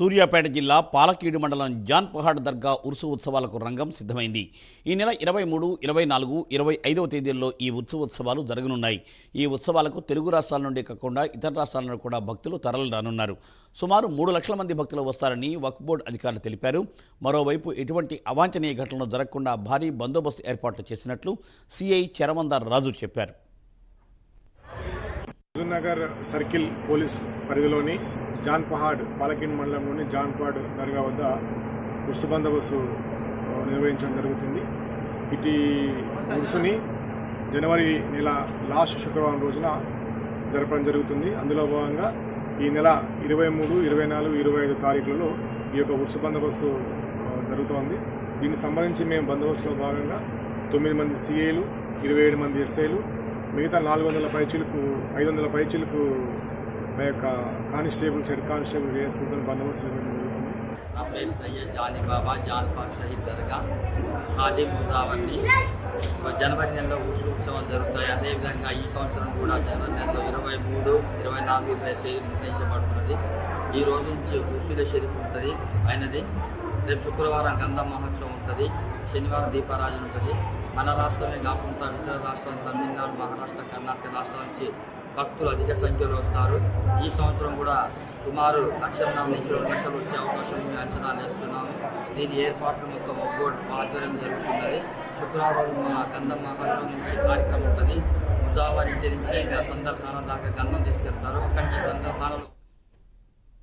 సూర్యాపేట జిల్లా పాలకీడు మండలం జాన్ పహాడ్ దర్గా ఉరుసు ఉత్సవాలకు రంగం సిద్ధమైంది. ఈ నెల ఇరవై మూడు ఇరవై నాలుగు ఇరవై ఐదవ తేదీల్లో ఈ ఉత్సవ ఉత్సవాలు జరగనున్నాయి. ఈ ఉత్సవాలకు తెలుగు రాష్ట్రాల నుండి కాకుండా ఇతర రాష్ట్రాల నుండి కూడా భక్తులు తరలి రానున్నారు సుమారు మూడు లక్షల మంది భక్తులు వస్తారని వక్ఫ్ బోర్డు అధికారులు తెలిపారు. మరోవైపు ఎటువంటి అవాంఛనీయ ఘటనలు జరగకుండా భారీ బందోబస్తు ఏర్పాట్లు చేసినట్లు సిఐ చరమందార్ రాజు చెప్పారు. హుజూర్నగర్ సర్కిల్ పోలీస్ పరిధిలోని జాన్పహాడ్ పాలకిన్ మండలంలోని జాన్పహాడ్ దర్గా వద్ద ఉర్సు బందోబస్తు నిర్వహించడం జరుగుతుంది. ఇటు ఉర్సుని జనవరి నెల లాస్ట్ శుక్రవారం రోజున జరపడం జరుగుతుంది. అందులో భాగంగా ఈ నెల ఇరవై మూడు ఇరవై నాలుగు ఇరవై ఐదు తారీఖులలో ఈ యొక్క ఉర్సు బందోబస్తు జరుగుతోంది. దీనికి సంబంధించి మేము బందోబస్తులో భాగంగా తొమ్మిది మంది సిఐలు ఇరవై ఏడు మంది ఎస్ఐలు మిగతా నాలుగు వందల పైచీలకు ఐదు వందల పైచీలకు మా యొక్క కానిస్టేబుల్స్ హెడ్ కానిస్టేబుల్స్ చేస్తున్న బందోబస్తు జరుగుతుంది. నా పేరు సయ్యద్ జానీ బాబా జాన్ పాన్ షహీద్ దర్గా ఖాదీ ముజావర్ని జనవరి నెలలో ఉర్సు ఉత్సవాలు జరుగుతాయి. అదేవిధంగా ఈ సంవత్సరం కూడా జనవరి నెలలో ఇరవై మూడు ఇరవై నాలుగు ఇరవై తేదీ నిర్ణయించబడుతున్నది. ఈ రోజు నుంచి ఉర్సుల షరీఫ్ ఉంటుంది అయినది రేపు శుక్రవారం గంధ మహోత్సవం ఉంటుంది. శనివారం దీపారాజన ఉంటుంది. మన రాష్ట్రమే కాకుండా ఇతర రాష్ట్రాలు తమిళనాడు మహారాష్ట్ర కర్ణాటక రాష్ట్రాల నుంచి భక్తులు అధిక సంఖ్యలో వస్తారు. ఈ సంవత్సరం కూడా సుమారు లక్షన్నర నుంచి రెండు లక్షలు వచ్చే అవకాశం మేము అంచనా వేస్తున్నాము. దీని ఏర్పాట్లు మొత్తం ఒక్కోటి ఆధ్వర్యం జరుగుతున్నది. శుక్రవారం మా గంధం మహోత్సవం నుంచి కార్యక్రమం ఉంటుంది. ముజావారింటి ఇంటి నుంచి ఇంకా సందర్శన దాకా గంధం తీసుకెళ్తారు. అక్కడి నుంచి సందర్శనలు